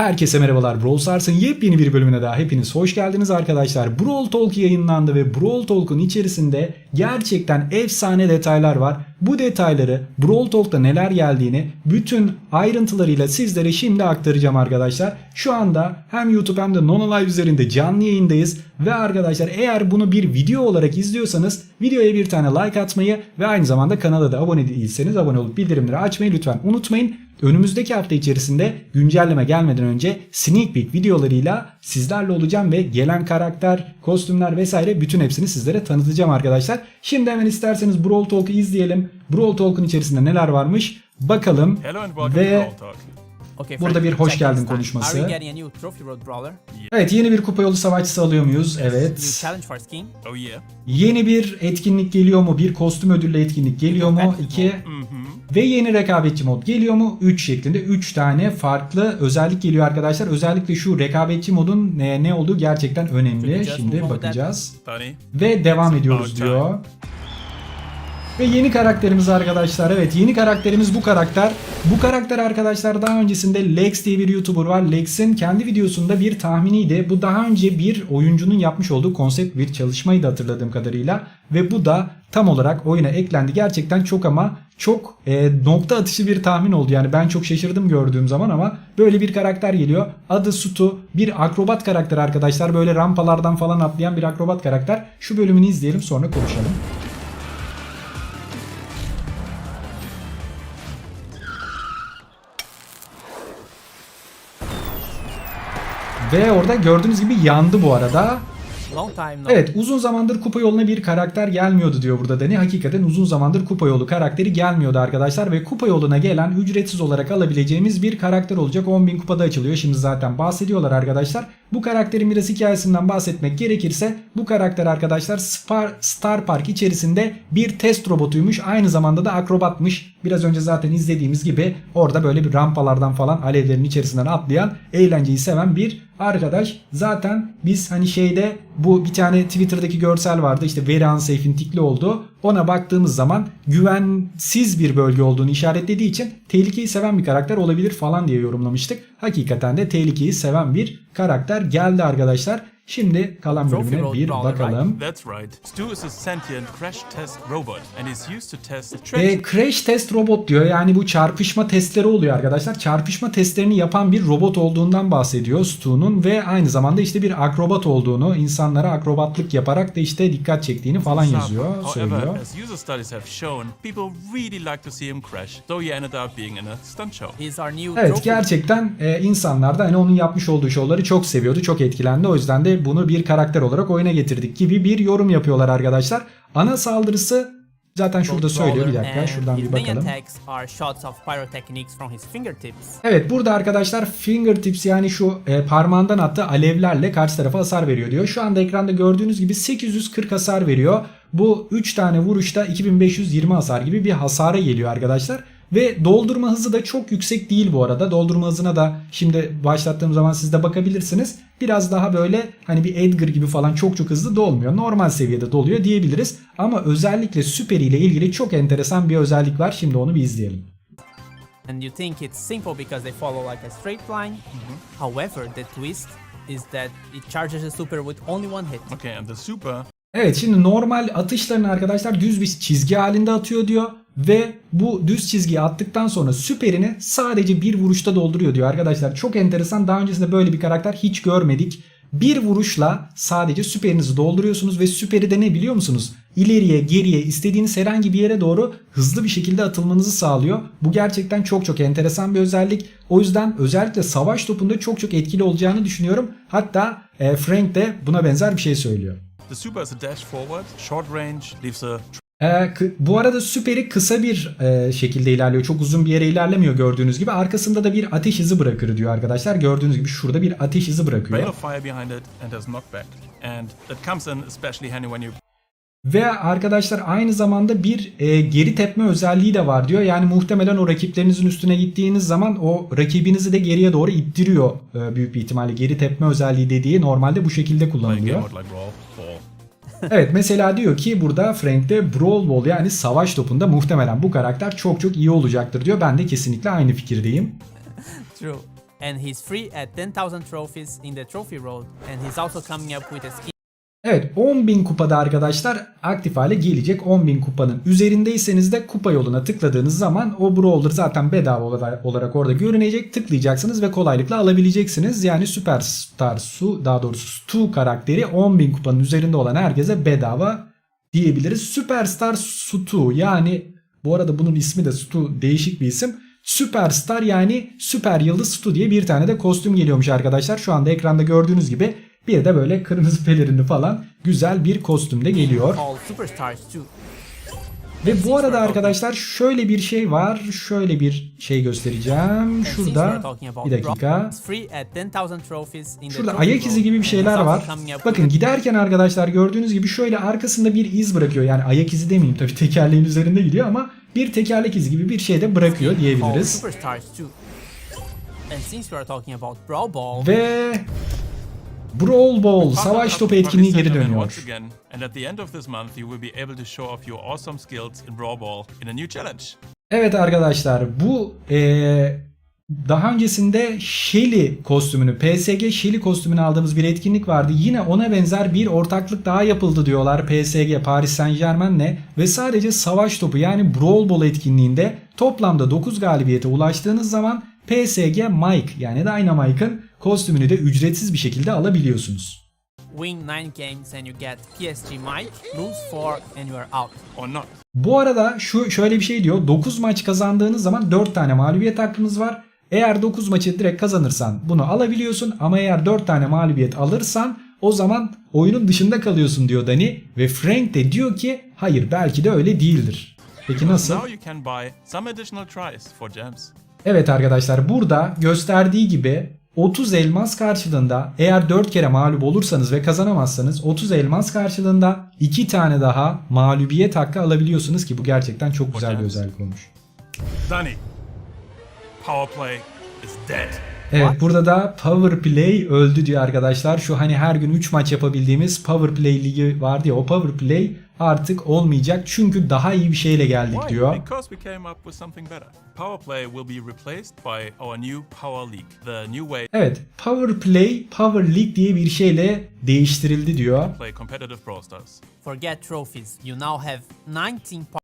Herkese merhabalar Brawl Stars'ın yepyeni bir bölümüne daha hepiniz hoş geldiniz arkadaşlar. Brawl Talk yayınlandı ve Brawl Talk'un içerisinde gerçekten efsane detaylar var. Bu detayları Brawl Talk'ta neler geldiğini bütün ayrıntılarıyla sizlere şimdi aktaracağım arkadaşlar. Şu anda hem YouTube hem de Nono Live üzerinde canlı yayındayız. Ve arkadaşlar eğer bunu bir video olarak izliyorsanız videoya bir tane like atmayı ve aynı zamanda kanala da abone değilseniz abone olup bildirimleri açmayı lütfen unutmayın. Önümüzdeki hafta içerisinde güncelleme gelmeden önce sneak peek videolarıyla sizlerle olacağım ve gelen karakter, kostümler vesaire bütün hepsini sizlere tanıtacağım arkadaşlar. Şimdi hemen isterseniz Brawl Talk'u izleyelim. Brawl Talk'un içerisinde neler varmış bakalım ve Burada bir hoş geldin konuşması. Evet yeni bir kupa yolu savaşçısı alıyor muyuz? Evet. Oh. Yeni bir etkinlik geliyor mu? Bir kostüm ödüllü etkinlik geliyor mu? 2 ve yeni rekabetçi mod geliyor mu? 3 şeklinde 3 tane farklı özellik geliyor arkadaşlar. Özellikle şu rekabetçi modun ne, ne olduğu gerçekten önemli. Şimdi bakacağız. Ve devam ediyoruz diyor. Ve yeni karakterimiz arkadaşlar. Evet yeni karakterimiz bu karakter. Bu karakter arkadaşlar daha öncesinde Lex diye bir YouTuber var. Lex'in kendi videosunda bir tahminiydi. Bu daha önce bir oyuncunun yapmış olduğu konsept bir çalışmaydı hatırladığım kadarıyla. Ve bu da tam olarak oyuna eklendi. Gerçekten çok ama çok e, nokta atışı bir tahmin oldu. Yani ben çok şaşırdım gördüğüm zaman ama böyle bir karakter geliyor. Adı Sutu. Bir akrobat karakter arkadaşlar. Böyle rampalardan falan atlayan bir akrobat karakter. Şu bölümünü izleyelim sonra konuşalım. Ve orada gördüğünüz gibi yandı bu arada. Evet uzun zamandır kupa yoluna bir karakter gelmiyordu diyor burada Dani. Hakikaten uzun zamandır kupa yolu karakteri gelmiyordu arkadaşlar. Ve kupa yoluna gelen ücretsiz olarak alabileceğimiz bir karakter olacak. 10.000 kupada açılıyor. Şimdi zaten bahsediyorlar arkadaşlar. Bu karakterin biraz hikayesinden bahsetmek gerekirse bu karakter arkadaşlar Star Park içerisinde bir test robotuymuş. Aynı zamanda da akrobatmış. Biraz önce zaten izlediğimiz gibi orada böyle bir rampalardan falan alevlerin içerisinden atlayan eğlenceyi seven bir arkadaş. Zaten biz hani şeyde bu bir tane Twitter'daki görsel vardı işte veri unsafe'in tikli olduğu. Ona baktığımız zaman güvensiz bir bölge olduğunu işaretlediği için tehlikeyi seven bir karakter olabilir falan diye yorumlamıştık. Hakikaten de tehlikeyi seven bir karakter geldi arkadaşlar. Şimdi kalan bölümüne bir bakalım. Ve crash test robot diyor. Yani bu çarpışma testleri oluyor arkadaşlar. Çarpışma testlerini yapan bir robot olduğundan bahsediyor Stu'nun ve aynı zamanda işte bir akrobat olduğunu, insanlara akrobatlık yaparak da işte dikkat çektiğini falan yazıyor, söylüyor. Evet gerçekten e, insanlar da hani onun yapmış olduğu şovları çok seviyordu, çok etkilendi. O yüzden de bunu bir karakter olarak oyuna getirdik gibi bir yorum yapıyorlar arkadaşlar. Ana saldırısı zaten şurada söylüyor bir dakika şuradan bir bakalım. Evet burada arkadaşlar fingertips yani şu e, parmağından attığı alevlerle karşı tarafa hasar veriyor diyor. Şu anda ekranda gördüğünüz gibi 840 hasar veriyor. Bu 3 tane vuruşta 2520 hasar gibi bir hasara geliyor arkadaşlar. Ve doldurma hızı da çok yüksek değil bu arada. Doldurma hızına da şimdi başlattığım zaman siz de bakabilirsiniz. Biraz daha böyle hani bir Edgar gibi falan çok çok hızlı dolmuyor. Normal seviyede doluyor diyebiliriz. Ama özellikle süperi ile ilgili çok enteresan bir özellik var. Şimdi onu bir izleyelim. And you think it's simple because they follow like a straight line. However, the twist is that it charges a super with only one hit. Okay, and the super Evet şimdi normal atışlarını arkadaşlar düz bir çizgi halinde atıyor diyor. Ve bu düz çizgiyi attıktan sonra süperini sadece bir vuruşta dolduruyor diyor arkadaşlar. Çok enteresan daha öncesinde böyle bir karakter hiç görmedik. Bir vuruşla sadece süperinizi dolduruyorsunuz ve süperi de ne biliyor musunuz? İleriye geriye istediğiniz herhangi bir yere doğru hızlı bir şekilde atılmanızı sağlıyor. Bu gerçekten çok çok enteresan bir özellik. O yüzden özellikle savaş topunda çok çok etkili olacağını düşünüyorum. Hatta e, Frank de buna benzer bir şey söylüyor. The super is a dash forward, short range, leaves a Ee, bu arada süperi kısa bir e, şekilde ilerliyor. Çok uzun bir yere ilerlemiyor gördüğünüz gibi. Arkasında da bir ateş izi bırakır diyor arkadaşlar. Gördüğünüz gibi şurada bir ateş izi rail bırakıyor. of fire behind it and has knockback. And that comes in especially handy when you Ve arkadaşlar aynı zamanda bir e, geri tepme özelliği de var diyor. Yani muhtemelen o rakiplerinizin üstüne gittiğiniz zaman o rakibinizi de geriye doğru ittiriyor e, büyük bir ihtimalle. Geri tepme özelliği dediği normalde bu şekilde kullanılıyor. Evet mesela diyor ki burada Frank'te Brawl Ball yani savaş topunda muhtemelen bu karakter çok çok iyi olacaktır diyor. Ben de kesinlikle aynı fikirdeyim. True. and he's free at 10,000 trophies in the trophy road, and he's also coming up with a skin Evet 10.000 kupada arkadaşlar aktif hale gelecek. 10.000 kupanın üzerindeyseniz de kupa yoluna tıkladığınız zaman o brawler zaten bedava ola- olarak orada görünecek. Tıklayacaksınız ve kolaylıkla alabileceksiniz. Yani Superstar Su daha doğrusu Stu karakteri 10.000 kupanın üzerinde olan herkese bedava diyebiliriz. Superstar Stu yani bu arada bunun ismi de Stu değişik bir isim. Superstar yani süper yıldız Stu diye bir tane de kostüm geliyormuş arkadaşlar. Şu anda ekranda gördüğünüz gibi bir de böyle kırmızı pelerinli falan güzel bir kostüm de geliyor. Ve bu arada arkadaşlar şöyle bir şey var. Şöyle bir şey göstereceğim. Şurada bir dakika. Brawl, it's free at 10,000 trophies in the Şurada ayak izi gibi bir şeyler var. Bakın giderken arkadaşlar gördüğünüz gibi şöyle arkasında bir iz bırakıyor. Yani ayak izi demeyeyim tabii tekerleğin üzerinde gidiyor ama bir tekerlek izi gibi bir şey de bırakıyor diyebiliriz. Ve Brawl Ball savaş topu etkinliği geri dönüyor. Evet arkadaşlar bu eee, daha öncesinde Shelly kostümünü PSG Shelly kostümünü aldığımız bir etkinlik vardı. Yine ona benzer bir ortaklık daha yapıldı diyorlar PSG Paris Saint Germain'le ve sadece savaş topu yani Brawl Ball etkinliğinde toplamda 9 galibiyete ulaştığınız zaman PSG Mike yani Dynamike'ın kostümünü de ücretsiz bir şekilde alabiliyorsunuz. win 9 games and you get PSG Mike, lose 4 and you are out. Or not. Bu arada şu şöyle bir şey diyor. 9 maç kazandığınız zaman 4 tane mağlubiyet hakkınız var. Eğer 9 maçı direkt kazanırsan bunu alabiliyorsun ama eğer 4 tane mağlubiyet alırsan o zaman oyunun dışında kalıyorsun diyor Dani ve Frank de diyor ki hayır belki de öyle değildir. Peki nasıl? Evet arkadaşlar burada gösterdiği gibi 30 elmas karşılığında eğer 4 kere mağlup olursanız ve kazanamazsanız 30 elmas karşılığında 2 tane daha mağlubiyet hakkı alabiliyorsunuz ki bu gerçekten çok güzel bir özellik olmuş. Danny, power play is dead. Evet burada da Power Play öldü diyor arkadaşlar. Şu hani her gün 3 maç yapabildiğimiz Power Play ligi vardı ya o Power Play artık olmayacak. Çünkü daha iyi bir şeyle geldik diyor. Because we came up with something better. Power play will be replaced by our new Power League, the new way Evet Power Play Power League diye bir şeyle değiştirildi diyor. to play competitive Brawl Stars. Forget trophies, you now have 19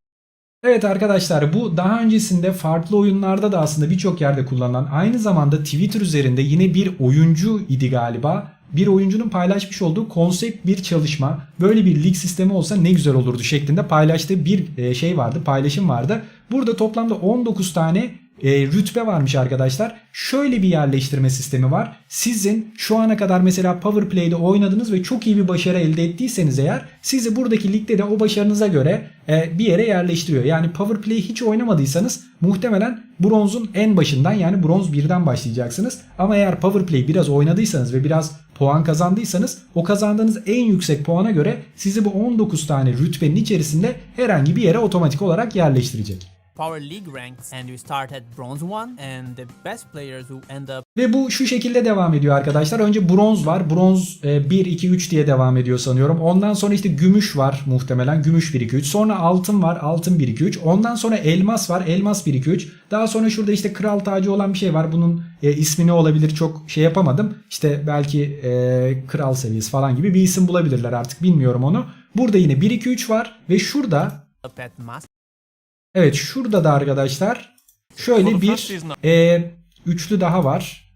Evet arkadaşlar bu daha öncesinde farklı oyunlarda da aslında birçok yerde kullanılan aynı zamanda Twitter üzerinde yine bir oyuncu idi galiba. Bir oyuncunun paylaşmış olduğu konsept bir çalışma. Böyle bir lig sistemi olsa ne güzel olurdu şeklinde paylaştığı bir e, şey vardı, paylaşım vardı. Burada toplamda 19 tane e, rütbe varmış arkadaşlar. Şöyle bir yerleştirme sistemi var. Sizin şu ana kadar mesela Power Play'de oynadınız ve çok iyi bir başarı elde ettiyseniz eğer sizi buradaki ligde de o başarınıza göre e, bir yere yerleştiriyor. Yani Power Play hiç oynamadıysanız muhtemelen bronzun en başından yani bronz 1'den başlayacaksınız. Ama eğer Power Play biraz oynadıysanız ve biraz puan kazandıysanız o kazandığınız en yüksek puana göre sizi bu 19 tane rütbenin içerisinde herhangi bir yere otomatik olarak yerleştirecek. Power League ranks and you start at bronze 1 and the best players who end up Ve bu şu şekilde devam ediyor arkadaşlar. Önce bronz var. Bronz e, 1, 2, 3 diye devam ediyor sanıyorum. Ondan sonra işte gümüş var muhtemelen. Gümüş 1, 2, 3. Sonra altın var. Altın 1, 2, 3. Ondan sonra elmas var. Elmas 1, 2, 3. Daha sonra şurada işte kral tacı olan bir şey var. Bunun e, ismi ne olabilir çok şey yapamadım. İşte belki e, kral seviyesi falan gibi bir isim bulabilirler artık bilmiyorum onu. Burada yine 1, 2, 3 var. Ve şurada at Evet şurada da arkadaşlar şöyle bir e, üçlü daha var.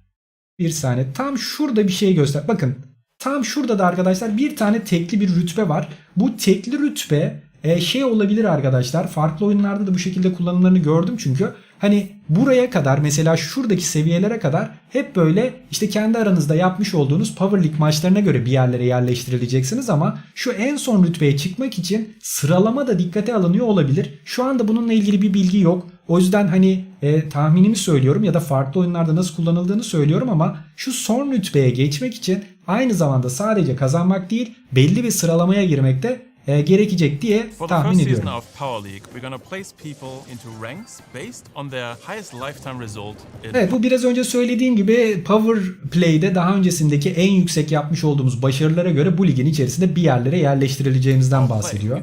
Bir saniye. Tam şurada bir şey göster. Bakın tam şurada da arkadaşlar bir tane tekli bir rütbe var. Bu tekli rütbe e, şey olabilir arkadaşlar. Farklı oyunlarda da bu şekilde kullanımlarını gördüm çünkü. Hani buraya kadar mesela şuradaki seviyelere kadar hep böyle işte kendi aranızda yapmış olduğunuz Power League maçlarına göre bir yerlere yerleştirileceksiniz ama şu en son rütbeye çıkmak için sıralama da dikkate alınıyor olabilir. Şu anda bununla ilgili bir bilgi yok. O yüzden hani e, tahminimi söylüyorum ya da farklı oyunlarda nasıl kullanıldığını söylüyorum ama şu son rütbeye geçmek için aynı zamanda sadece kazanmak değil belli bir sıralamaya girmek de e, gerekecek diye tahmin ediyorum. season of Power League, we're gonna place people into ranks based on their highest lifetime result in Evet bu biraz önce söylediğim gibi Power Play'de daha öncesindeki en yüksek yapmış olduğumuz başarılara göre bu ligin içerisinde bir yerlere yerleştirileceğimizden bahsediyor.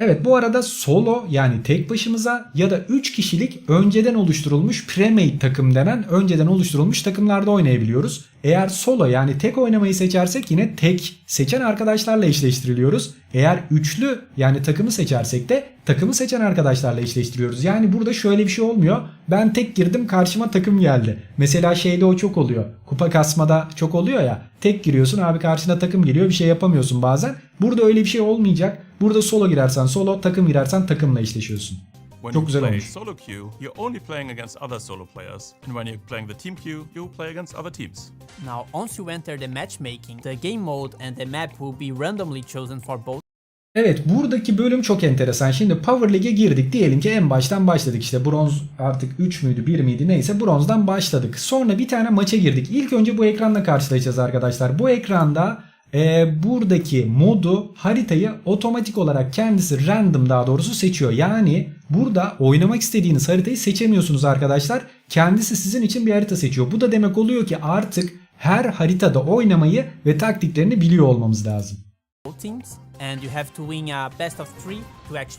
You can only play solo or in a pre-made team of 3. Evet bu arada solo yani tek başımıza ya da 3 kişilik önceden oluşturulmuş premade takım denen önceden oluşturulmuş takımlarda oynayabiliyoruz. Eğer solo yani tek oynamayı seçersek yine tek seçen arkadaşlarla eşleştiriliyoruz. Eğer üçlü yani takımı seçersek de takımı seçen arkadaşlarla eşleştiriyoruz. Yani burada şöyle bir şey olmuyor. Ben tek girdim karşıma takım geldi. Mesela şeyde o çok oluyor. Kupa kasmada çok oluyor ya. Tek giriyorsun abi karşına takım geliyor bir şey yapamıyorsun bazen. Burada öyle bir şey olmayacak. Burada solo girersen solo, takım girersen takımla eşleşiyorsun. When Çok güzel olmuş. solo queue, you're only playing against other solo players. And when you're playing the team queue, you play against other teams. Now, once you enter the matchmaking, the game mode and the map will be randomly chosen for both Evet buradaki bölüm çok enteresan. Şimdi Power League'e girdik. Diyelim ki en baştan başladık. İşte bronz artık 3 müydü 1 miydi neyse bronzdan başladık. Sonra bir tane maça girdik. İlk önce bu ekranla karşılaşacağız arkadaşlar. Bu ekranda e, buradaki modu haritayı otomatik olarak kendisi random daha doğrusu seçiyor. Yani burada oynamak istediğiniz haritayı seçemiyorsunuz arkadaşlar. Kendisi sizin için bir harita seçiyor. Bu da demek oluyor ki artık her haritada oynamayı ve taktiklerini biliyor olmamız lazım.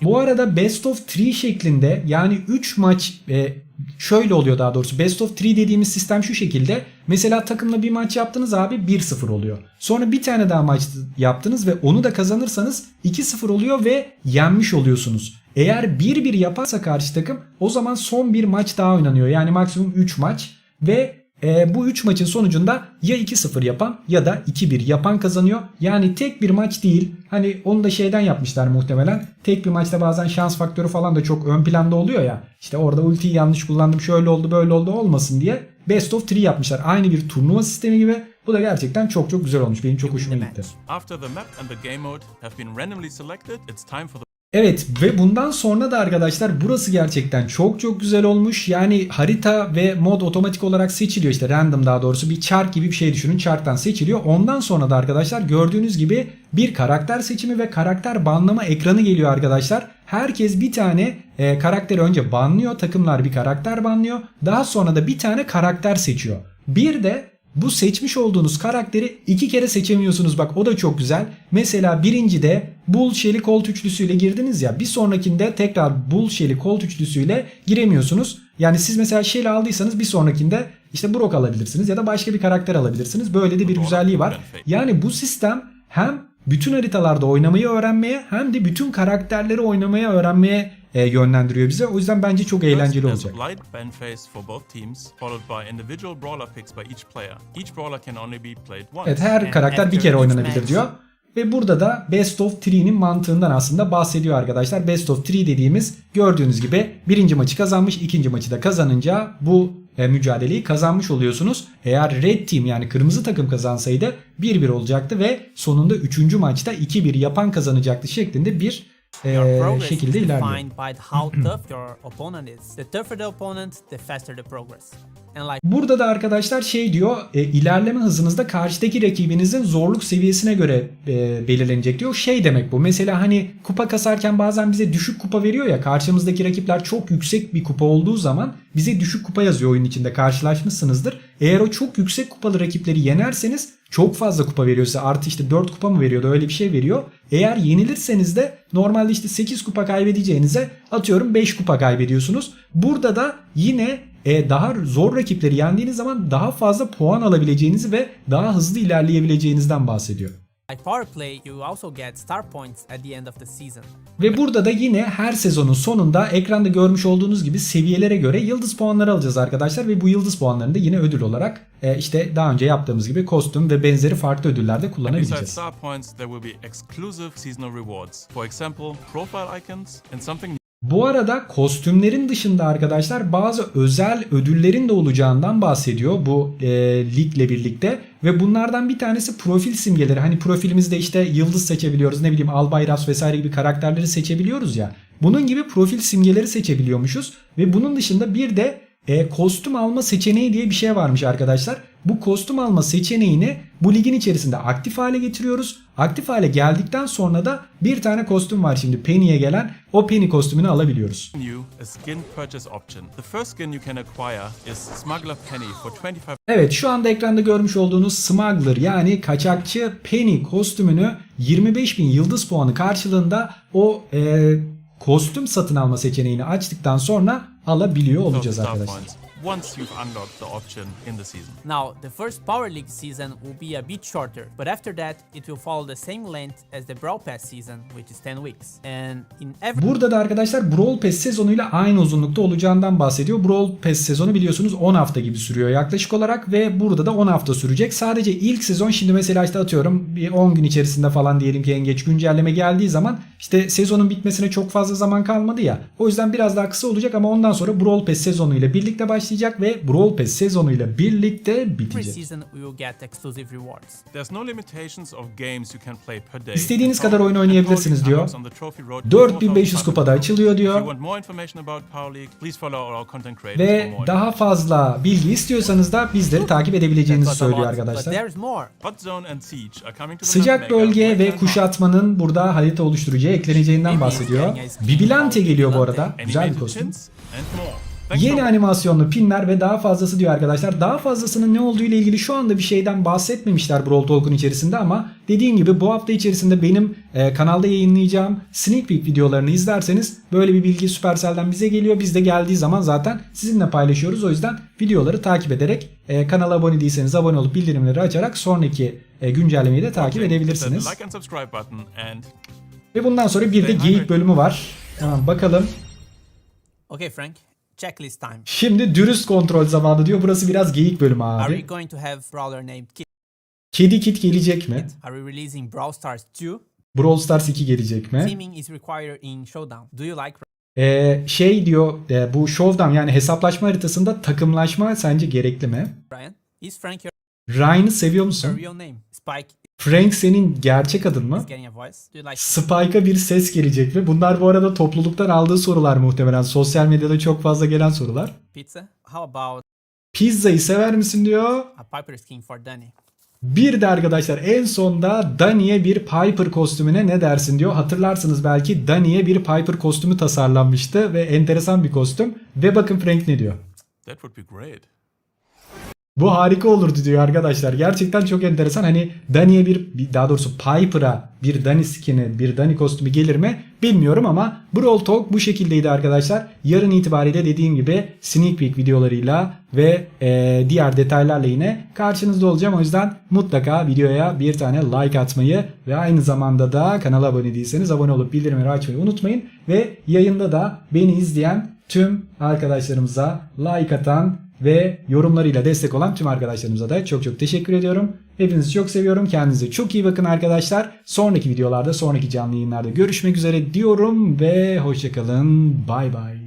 Bu arada best of 3 şeklinde yani 3 maç e, şöyle oluyor daha doğrusu. Best of 3 dediğimiz sistem şu şekilde. Mesela takımla bir maç yaptınız abi 1-0 oluyor. Sonra bir tane daha maç yaptınız ve onu da kazanırsanız 2-0 oluyor ve yenmiş oluyorsunuz. Eğer 1-1 yaparsa karşı takım o zaman son bir maç daha oynanıyor. Yani maksimum 3 maç ve e, bu 3 maçın sonucunda ya 2-0 yapan ya da 2-1 yapan kazanıyor. Yani tek bir maç değil. Hani onu da şeyden yapmışlar muhtemelen. Tek bir maçta bazen şans faktörü falan da çok ön planda oluyor ya. İşte orada ultiyi yanlış kullandım şöyle oldu böyle oldu olmasın diye Best of 3 yapmışlar. Aynı bir turnuva sistemi gibi. Bu da gerçekten çok çok güzel olmuş. Benim çok hoşuma gitti. After the map and the game mode have been randomly selected, it's time for the Evet ve bundan sonra da arkadaşlar burası gerçekten çok çok güzel olmuş. Yani harita ve mod otomatik olarak seçiliyor işte random daha doğrusu bir chart gibi bir şey düşünün. Chart'tan seçiliyor. Ondan sonra da arkadaşlar gördüğünüz gibi bir karakter seçimi ve karakter banlama ekranı geliyor arkadaşlar. Herkes bir tane e, karakteri önce banlıyor. Takımlar bir karakter banlıyor. Daha sonra da bir tane karakter seçiyor. Bir de bu seçmiş olduğunuz karakteri iki kere seçemiyorsunuz bak o da çok güzel. Mesela birincide Bull Shelly Colt üçlüsüyle girdiniz ya bir sonrakinde tekrar Bull Shelly Colt üçlüsüyle giremiyorsunuz. Yani siz mesela Shelly aldıysanız bir sonrakinde işte Brock alabilirsiniz ya da başka bir karakter alabilirsiniz. Böyle de bir güzelliği var. Yani bu sistem hem bütün haritalarda oynamayı öğrenmeye hem de bütün karakterleri oynamaya öğrenmeye e, yönlendiriyor bize. O yüzden bence çok eğlenceli olacak. there's a light ban phase for both teams, followed by individual brawler picks by each player. Each brawler can only be played once. Evet her karakter bir kere oynanabilir match- diyor. Ve burada da Best of 3'nin mantığından aslında bahsediyor arkadaşlar. Best of 3 dediğimiz gördüğünüz gibi birinci maçı kazanmış, ikinci maçı da kazanınca bu e, mücadeleyi kazanmış oluyorsunuz. Eğer Red Team yani kırmızı takım kazansaydı 1-1 olacaktı ve sonunda 3. maçta 2-1 yapan kazanacaktı şeklinde bir e, şekilde ilerliyor. Burada da arkadaşlar şey diyor e, ilerleme hızınızda karşıdaki rakibinizin zorluk seviyesine göre e, belirlenecek diyor. Şey demek bu mesela hani kupa kasarken bazen bize düşük kupa veriyor ya karşımızdaki rakipler çok yüksek bir kupa olduğu zaman bize düşük kupa yazıyor oyun içinde karşılaşmışsınızdır. Eğer o çok yüksek kupalı rakipleri yenerseniz çok fazla kupa veriyor size artı işte 4 kupa mı veriyordu öyle bir şey veriyor. Eğer yenilirseniz de normalde işte 8 kupa kaybedeceğinize atıyorum 5 kupa kaybediyorsunuz. Burada da yine e, daha zor rakipleri yendiğiniz zaman daha fazla puan alabileceğinizi ve daha hızlı ilerleyebileceğinizden bahsediyor. like power play, you also get star points at the end of the season. Ve burada da yine her sezonun sonunda ekranda görmüş olduğunuz gibi seviyelere göre yıldız puanları alacağız arkadaşlar ve bu yıldız puanlarını da yine ödül olarak e, işte daha önce yaptığımız gibi kostüm ve benzeri farklı ödüllerde kullanabileceğiz. star points, there will be exclusive seasonal rewards. For example, profile icons and something Bu arada kostümlerin dışında arkadaşlar bazı özel ödüllerin de olacağından bahsediyor bu e, ligle birlikte. Ve bunlardan bir tanesi profil simgeleri. Hani profilimizde işte yıldız seçebiliyoruz ne bileyim Albayrak vesaire gibi karakterleri seçebiliyoruz ya. Bunun gibi profil simgeleri seçebiliyormuşuz. Ve bunun dışında bir de e, kostüm alma seçeneği diye bir şey varmış arkadaşlar. bu kostüm alma seçeneğini bu ligin içerisinde aktif hale getiriyoruz. Aktif hale geldikten sonra da bir tane kostüm var şimdi Penny'e gelen. O Penny kostümünü alabiliyoruz. you a skin purchase option. The first skin you can acquire is Smuggler Penny for 25 Evet şu anda ekranda görmüş olduğunuz Smuggler yani kaçakçı Penny kostümünü 25.000 yıldız puanı karşılığında o e, kostüm satın alma seçeneğini açtıktan sonra alabiliyor olacağız arkadaşlar. Once you've unlocked the option in the season. Now, the first Power League season will be a bit shorter, but after that, it will follow the same length as the Brawl Pass season, which is 10 weeks. And in every Burada da arkadaşlar Brawl Pass sezonuyla aynı uzunlukta olacağından bahsediyor. Brawl Pass sezonu biliyorsunuz 10 hafta gibi sürüyor yaklaşık olarak ve burada da 10 hafta sürecek. Sadece ilk sezon şimdi mesela işte atıyorum bir 10 gün içerisinde falan diyelim ki en geç güncelleme geldiği zaman işte sezonun bitmesine çok fazla zaman kalmadı ya. O yüzden biraz daha kısa olacak ama ondan sonra Brawl Pass sezonuyla birlikte başlayacak ve Brawl Pass sezonuyla birlikte bitecek. season, we will get exclusive rewards. There's no limitations of games you can play per day. İstediğiniz kadar oyun oynayabilirsiniz diyor. unlocks on the trophy road to 4500 4,000 kupada açılıyor diyor. Ve daha fazla bilgi istiyorsanız da bizleri takip edebileceğinizi söylüyor arkadaşlar. Sıcak bölge ve kuşatmanın burada harita oluşturucuya ekleneceğinden bahsediyor. Bibilante geliyor bu arada. Güzel bir kostüm. Yeni animasyonlu pinler ve daha fazlası diyor arkadaşlar. Daha fazlasının ne olduğu ile ilgili şu anda bir şeyden bahsetmemişler Brawl Talk'un içerisinde ama dediğim gibi bu hafta içerisinde benim e, kanalda yayınlayacağım sneak peek videolarını izlerseniz böyle bir bilgi Supercell'den bize geliyor. Biz de geldiği zaman zaten sizinle paylaşıyoruz. O yüzden videoları takip ederek e, kanala abone değilseniz abone olup bildirimleri açarak sonraki e, güncellemeyi de takip edebilirsiniz. Ve bundan sonra bir de geyik bölümü var. Hemen bakalım. Okay, Frank, checklist time. Şimdi dürüst kontrol zamanı diyor. Burası biraz geyik bölümü Are we abi. going to have brawler named Kid? Kedi Kit gelecek mi? Are we releasing Brawl Stars 2? Brawl Stars 2 gelecek mi? Teaming is required in Showdown. Do you like Ee, şey diyor e, bu Showdown yani hesaplaşma haritasında takımlaşma sence gerekli mi? Ryan? Is Frank your Ryan'ı seviyor musun? real name? Spike Frank senin gerçek adın mı? Spike'a bir ses gelecek mi? Bunlar bu arada topluluktan aldığı sorular muhtemelen. Sosyal medyada çok fazla gelen sorular. pizza? How about Pizzayı sever misin diyor. a Piper skin for Danny? Bir de arkadaşlar en sonda Dani'ye bir Piper kostümüne ne dersin diyor. Hatırlarsınız belki Dani'ye bir Piper kostümü tasarlanmıştı ve enteresan bir kostüm. Ve bakın Frank ne diyor. that would be great. Bu harika olurdu diyor arkadaşlar. Gerçekten çok enteresan. Hani Dani'ye bir daha doğrusu Piper'a bir Dani skin'i, bir Dani kostümü gelir mi bilmiyorum ama Brawl Talk bu şekildeydi arkadaşlar. Yarın itibariyle dediğim gibi sneak peek videolarıyla ve e, diğer detaylarla yine karşınızda olacağım. O yüzden mutlaka videoya bir tane like atmayı ve aynı zamanda da kanala abone değilseniz abone olup bildirimleri açmayı unutmayın. Ve yayında da beni izleyen tüm arkadaşlarımıza like atan ve yorumlarıyla destek olan tüm arkadaşlarımıza da çok çok teşekkür ediyorum. Hepinizi çok seviyorum. Kendinize çok iyi bakın arkadaşlar. Sonraki videolarda, sonraki canlı yayınlarda görüşmek üzere diyorum ve hoşçakalın. Bay bay.